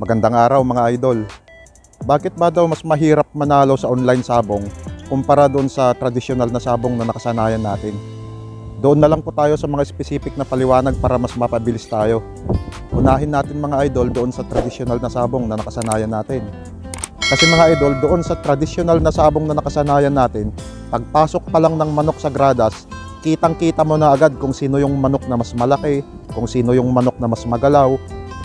Magandang araw mga idol. Bakit ba daw mas mahirap manalo sa online sabong kumpara doon sa tradisyonal na sabong na nakasanayan natin? Doon na lang po tayo sa mga specific na paliwanag para mas mapabilis tayo. Unahin natin mga idol doon sa tradisyonal na sabong na nakasanayan natin. Kasi mga idol, doon sa tradisyonal na sabong na nakasanayan natin, pagpasok pa lang ng manok sa gradas, kitang-kita mo na agad kung sino yung manok na mas malaki, kung sino yung manok na mas magalaw,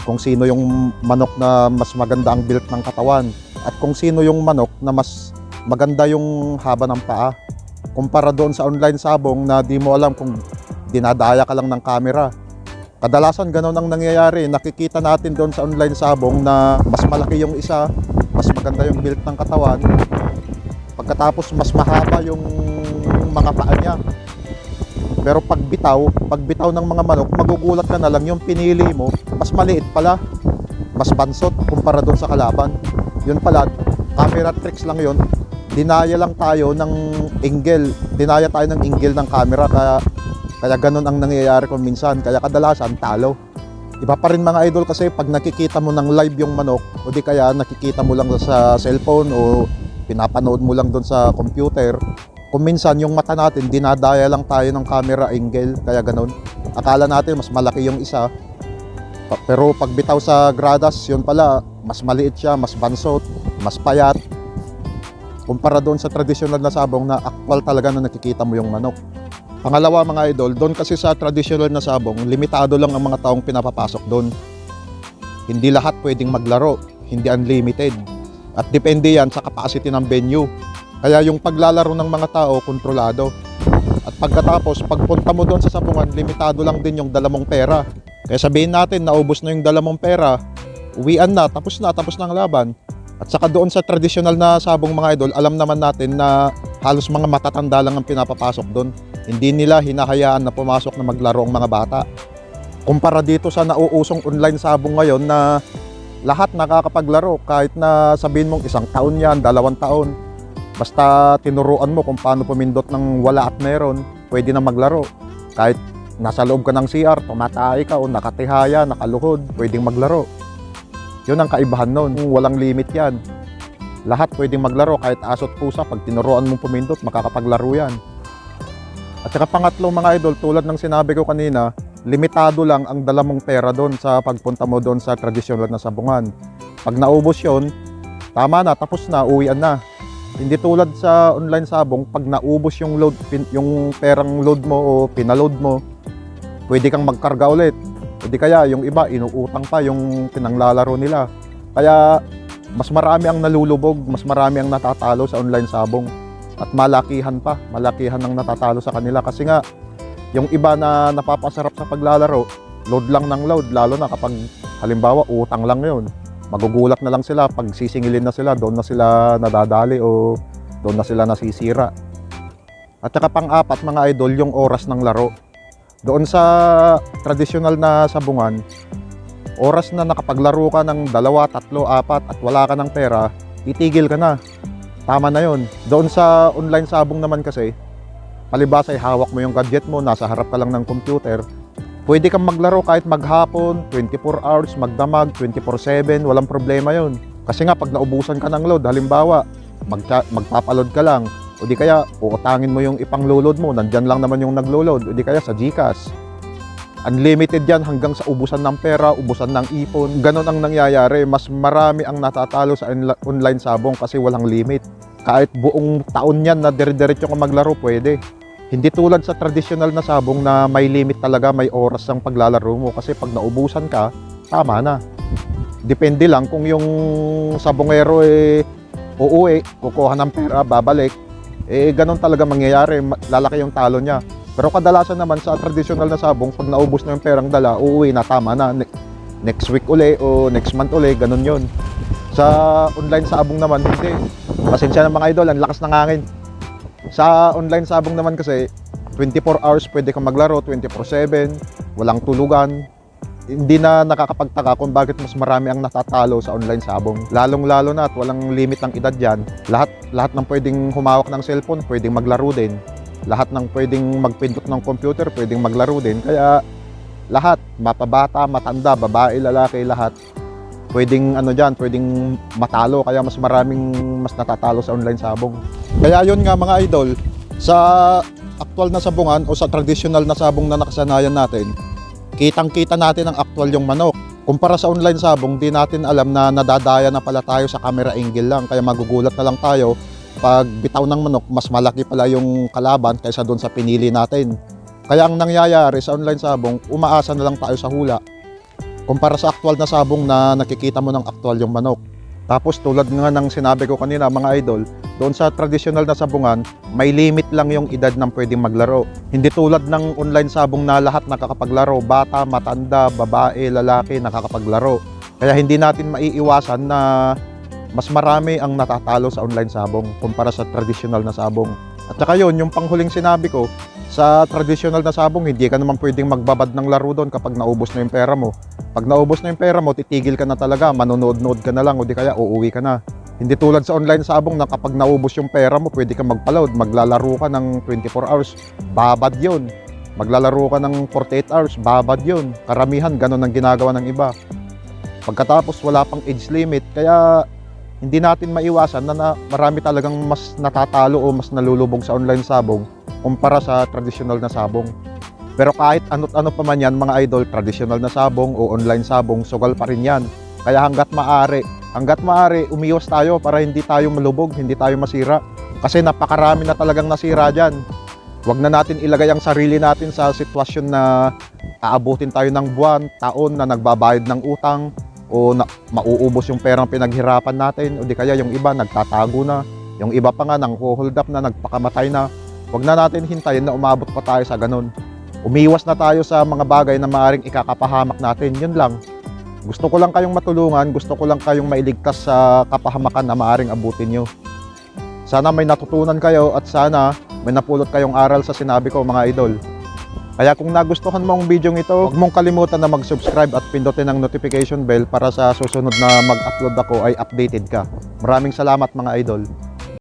kung sino yung manok na mas maganda ang build ng katawan, at kung sino yung manok na mas maganda yung haba ng paa. Kumpara doon sa online sabong na di mo alam kung dinadaya ka lang ng camera. Kadalasan ganun ang nangyayari. Nakikita natin doon sa online sabong na mas malaki yung isa, mas maganda yung build ng katawan. Pagkatapos mas mahaba yung mga paa niya. Pero pag bitaw, pag bitaw ng mga manok, magugulat ka na lang yung pinili mo, mas maliit pala. Mas bansot kumpara doon sa kalaban. Yun pala, camera tricks lang yun. Dinaya lang tayo ng angle. Dinaya tayo ng angle ng camera kaya kaya ganun ang nangyayari kung minsan. Kaya kadalasan talo. Iba pa rin mga idol kasi pag nakikita mo ng live yung manok o di kaya nakikita mo lang sa cellphone o pinapanood mo lang doon sa computer. Kung minsan yung mata natin dinadaya lang tayo ng camera angle kaya ganun. Akala natin mas malaki yung isa. Pero pag bitaw sa gradas, yun pala, mas maliit siya, mas bansot, mas payat. Kumpara doon sa tradisyonal na sabong na akwal talaga na nakikita mo yung manok. Pangalawa mga idol, doon kasi sa traditional na sabong, limitado lang ang mga taong pinapapasok doon. Hindi lahat pwedeng maglaro, hindi unlimited. At depende yan sa capacity ng venue. Kaya yung paglalaro ng mga tao, kontrolado. At pagkatapos, pagpunta mo doon sa sabungan, limitado lang din yung dala mong pera. Kaya sabihin natin, naubos na yung dala mong pera, uwian na, tapos na, tapos na ang laban. At saka doon sa traditional na sabong mga idol, alam naman natin na halos mga matatanda lang ang pinapapasok doon. Hindi nila hinahayaan na pumasok na maglaro ang mga bata. Kumpara dito sa nauusong online sabong ngayon na lahat nakakapaglaro kahit na sabihin mong isang taon yan, dalawang taon. Basta tinuruan mo kung paano pumindot ng wala at meron, pwede na maglaro. Kahit nasa loob ka ng CR, tumatay ka o nakatihaya, nakaluhod, pwedeng maglaro. Yun ang kaibahan nun. Walang limit yan. Lahat pwedeng maglaro kahit asot pusa. Pag tinuruan mong pumindot, makakapaglaro yan. At saka pangatlo mga idol, tulad ng sinabi ko kanina, limitado lang ang dala mong pera doon sa pagpunta mo doon sa tradisyonal na sabungan. Pag naubos yon, tama na, tapos na, uwian na. Hindi tulad sa online sabong, pag naubos yung load, pin- yung perang load mo o pinaload mo, pwede kang magkarga ulit. Hindi kaya yung iba inuutang pa yung pinanglalaro nila. Kaya mas marami ang nalulubog, mas marami ang natatalo sa online sabong. At malakihan pa, malakihan ang natatalo sa kanila kasi nga yung iba na napapasarap sa paglalaro, load lang ng load lalo na kapag halimbawa utang lang 'yon. Magugulat na lang sila pag sisingilin na sila, doon na sila nadadali o doon na sila nasisira. At saka pang-apat mga idol, yung oras ng laro. Doon sa tradisyonal na sabungan, oras na nakapaglaro ka ng dalawa, tatlo, apat at wala ka ng pera, itigil ka na. Tama na yon. Doon sa online sabong naman kasi, palibasa ay hawak mo yung gadget mo, nasa harap ka lang ng computer, pwede kang maglaro kahit maghapon, 24 hours, magdamag, 24-7, walang problema yon. Kasi nga pag naubusan ka ng load, halimbawa, magta- magpapaload ka lang, o di kaya uutangin mo yung ipang-load mo, nandyan lang naman yung naglo-load, o di kaya sa GCash. Unlimited yan hanggang sa ubusan ng pera, ubusan ng ipon. Ganon ang nangyayari. Mas marami ang natatalo sa online sabong kasi walang limit. Kahit buong taon yan na dire-diretso ka maglaro, pwede. Hindi tulad sa traditional na sabong na may limit talaga, may oras ang paglalaro mo. Kasi pag naubusan ka, tama na. Depende lang kung yung sabongero eh uuwi, kukuha ng pera, babalik. Eh, ganun talaga mangyayari. Ma- Lalaki yung talo niya. Pero kadalasan naman sa traditional na sabong, pag naubos na yung perang dala, uuwi na, tama na. Ne- next week uli o next month uli, ganun yon. Sa online sabong naman, hindi. Pasensya na mga idol, ang lakas ng hangin. Sa online sabong naman kasi, 24 hours pwede kang maglaro, 24-7, walang tulugan. Hindi na nakakapagtaka kung bakit mas marami ang natatalo sa online sabong. Lalong-lalo na at walang limit ng edad dyan. Lahat, lahat ng pwedeng humawak ng cellphone, pwedeng maglaro din lahat ng pwedeng magpindot ng computer, pwedeng maglaro din. Kaya lahat, mapabata, matanda, babae, lalaki, lahat, pwedeng ano diyan, pwedeng matalo kaya mas maraming mas natatalo sa online sabong. Kaya yun nga mga idol, sa aktual na sabungan o sa traditional na sabong na nakasanayan natin, kitang-kita natin ang aktual yung manok. Kumpara sa online sabong, di natin alam na nadadaya na pala tayo sa camera angle lang. Kaya magugulat na lang tayo pag bitaw ng manok, mas malaki pala yung kalaban kaysa doon sa pinili natin. Kaya ang nangyayari sa online sabong, umaasa na lang tayo sa hula. Kumpara sa aktual na sabong na nakikita mo ng aktual yung manok. Tapos tulad nga ng sinabi ko kanina mga idol, doon sa traditional na sabungan, may limit lang yung edad ng pwedeng maglaro. Hindi tulad ng online sabong na lahat nakakapaglaro, bata, matanda, babae, lalaki nakakapaglaro. Kaya hindi natin maiiwasan na mas marami ang natatalo sa online sabong kumpara sa traditional na sabong. At saka yun, yung panghuling sinabi ko, sa traditional na sabong, hindi ka naman pwedeng magbabad ng laro doon kapag naubos na yung pera mo. Pag naubos na yung pera mo, titigil ka na talaga, manonood-nood ka na lang o di kaya uuwi ka na. Hindi tulad sa online sabong na kapag naubos yung pera mo, pwede ka magpaload, maglalaro ka ng 24 hours, babad yun. Maglalaro ka ng 48 hours, babad yun. Karamihan, ganun ang ginagawa ng iba. Pagkatapos, wala pang age limit, kaya hindi natin maiwasan na, na marami talagang mas natatalo o mas nalulubog sa online sabong kumpara sa traditional na sabong. Pero kahit ano't ano pa man yan, mga idol, traditional na sabong o online sabong, sugal pa rin yan. Kaya hanggat maaari, hanggat maaari, umiwas tayo para hindi tayo malubog, hindi tayo masira. Kasi napakarami na talagang nasira dyan. Huwag na natin ilagay ang sarili natin sa sitwasyon na aabutin tayo ng buwan, taon na nagbabayad ng utang, o na, mauubos yung perang pinaghirapan natin o di kaya yung iba nagtatago na yung iba pa nga nang hold up na nagpakamatay na huwag na natin hintayin na umabot pa tayo sa ganun. Umiwas na tayo sa mga bagay na maaaring ikakapahamak natin yun lang. Gusto ko lang kayong matulungan gusto ko lang kayong mailigtas sa kapahamakan na maaaring abutin nyo. Sana may natutunan kayo at sana may napulot kayong aral sa sinabi ko mga idol kaya kung nagustuhan mo ang video ito, huwag mong kalimutan na mag-subscribe at pindutin ang notification bell para sa susunod na mag-upload ako ay updated ka. Maraming salamat mga idol.